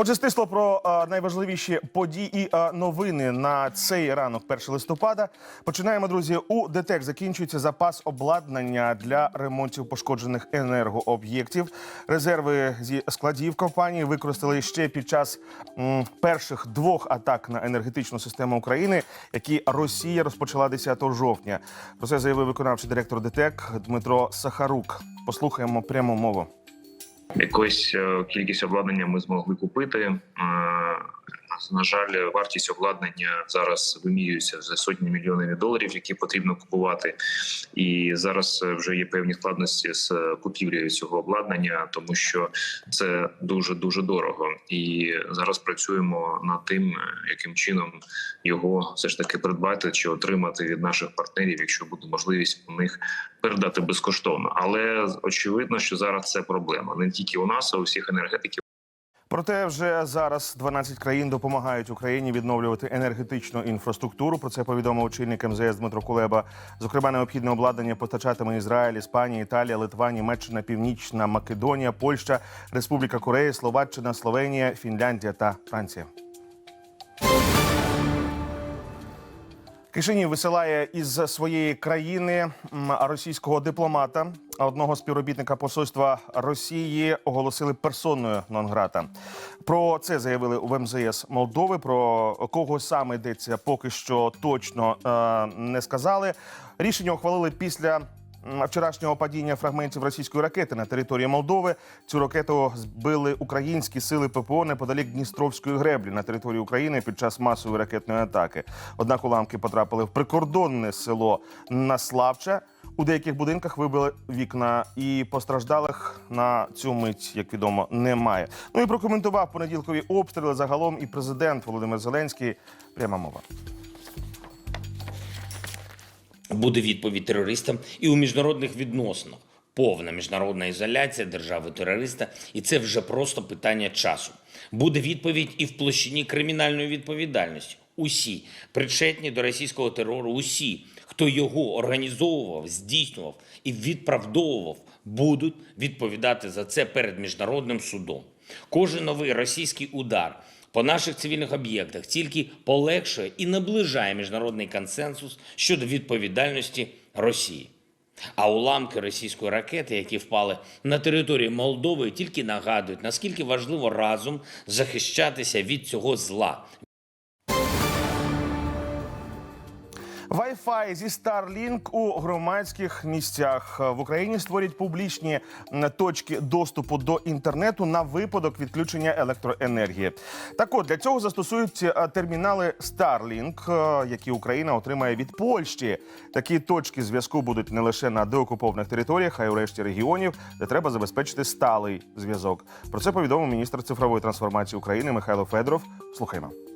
Отже, стисло про е, найважливіші події і е, новини на цей ранок, 1 листопада. Починаємо, друзі. У ДТЕК закінчується запас обладнання для ремонтів пошкоджених енергооб'єктів. Резерви зі складів компанії використали ще під час перших двох атак на енергетичну систему України, які Росія розпочала 10 жовтня. Про це заявив виконавчий директор ДТЕК Дмитро Сахарук. Послухаємо пряму мову. Якусь е, кількість обладнання ми змогли купити. На жаль, вартість обладнання зараз вимірюється за сотні мільйонів доларів, які потрібно купувати. І зараз вже є певні складності з купівлею цього обладнання, тому що це дуже дуже дорого. І зараз працюємо над тим, яким чином його все ж таки придбати чи отримати від наших партнерів, якщо буде можливість у них передати безкоштовно. Але очевидно, що зараз це проблема не тільки у нас, а у всіх енергетиків. Проте вже зараз 12 країн допомагають Україні відновлювати енергетичну інфраструктуру. Про це повідомив очільник МЗС Дмитро Кулеба. Зокрема, необхідне обладнання постачатиме Ізраїль, Іспанія, Італія, Литва, Німеччина, Північна Македонія, Польща, Республіка Корея, Словаччина, Словенія, Фінляндія та Франція. Кишинів висилає із своєї країни російського дипломата. Одного співробітника посольства Росії оголосили персоною нон-грата. Про це заявили у МЗС Молдови. Про кого саме йдеться, поки що точно е, не сказали. Рішення ухвалили після вчорашнього падіння фрагментів російської ракети на території Молдови. Цю ракету збили українські сили ППО неподалік Дністровської греблі на території України під час масової ракетної атаки. Однак уламки потрапили в прикордонне село Наславча. У деяких будинках вибили вікна, і постраждалих на цю мить, як відомо, немає. Ну і прокоментував понеділкові обстріли загалом і президент Володимир Зеленський. Пряма мова. Буде відповідь терористам і у міжнародних відносинах. Повна міжнародна ізоляція держави-терориста, і це вже просто питання часу. Буде відповідь і в площині кримінальної відповідальності. Усі причетні до російського терору, усі, хто його організовував, здійснював і відправдовував, будуть відповідати за це перед міжнародним судом. Кожен новий російський удар по наших цивільних об'єктах тільки полегшує і наближає міжнародний консенсус щодо відповідальності Росії. А уламки російської ракети, які впали на території Молдови, тільки нагадують, наскільки важливо разом захищатися від цього зла, Wi-Fi зі Starlink у громадських місцях в Україні створять публічні точки доступу до інтернету на випадок відключення електроенергії. Так от для цього застосують е, термінали Starlink, е, які Україна отримає від Польщі. Такі точки зв'язку будуть не лише на деокупованих територіях, а й у решті регіонів, де треба забезпечити сталий зв'язок. Про це повідомив міністр цифрової трансформації України Михайло Федоров. Слухаймо.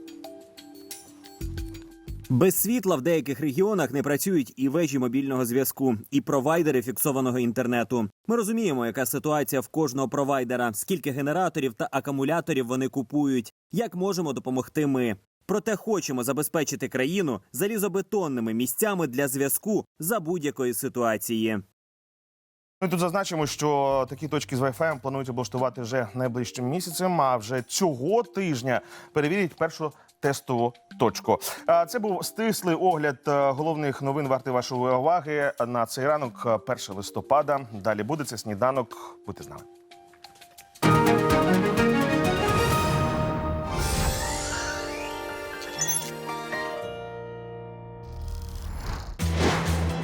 Без світла в деяких регіонах не працюють і вежі мобільного зв'язку, і провайдери фіксованого інтернету. Ми розуміємо, яка ситуація в кожного провайдера, скільки генераторів та акумуляторів вони купують, як можемо допомогти ми. Проте хочемо забезпечити країну залізобетонними місцями для зв'язку за будь-якої ситуації. Ми тут зазначимо, що такі точки з Wi-Fi планують облаштувати вже найближчим місяцем. А вже цього тижня перевірять першу тестову точку. Це був стислий огляд е, головних новин варти вашої уваги на цей ранок, е, 1 листопада. Далі буде це сніданок. Будьте з нами.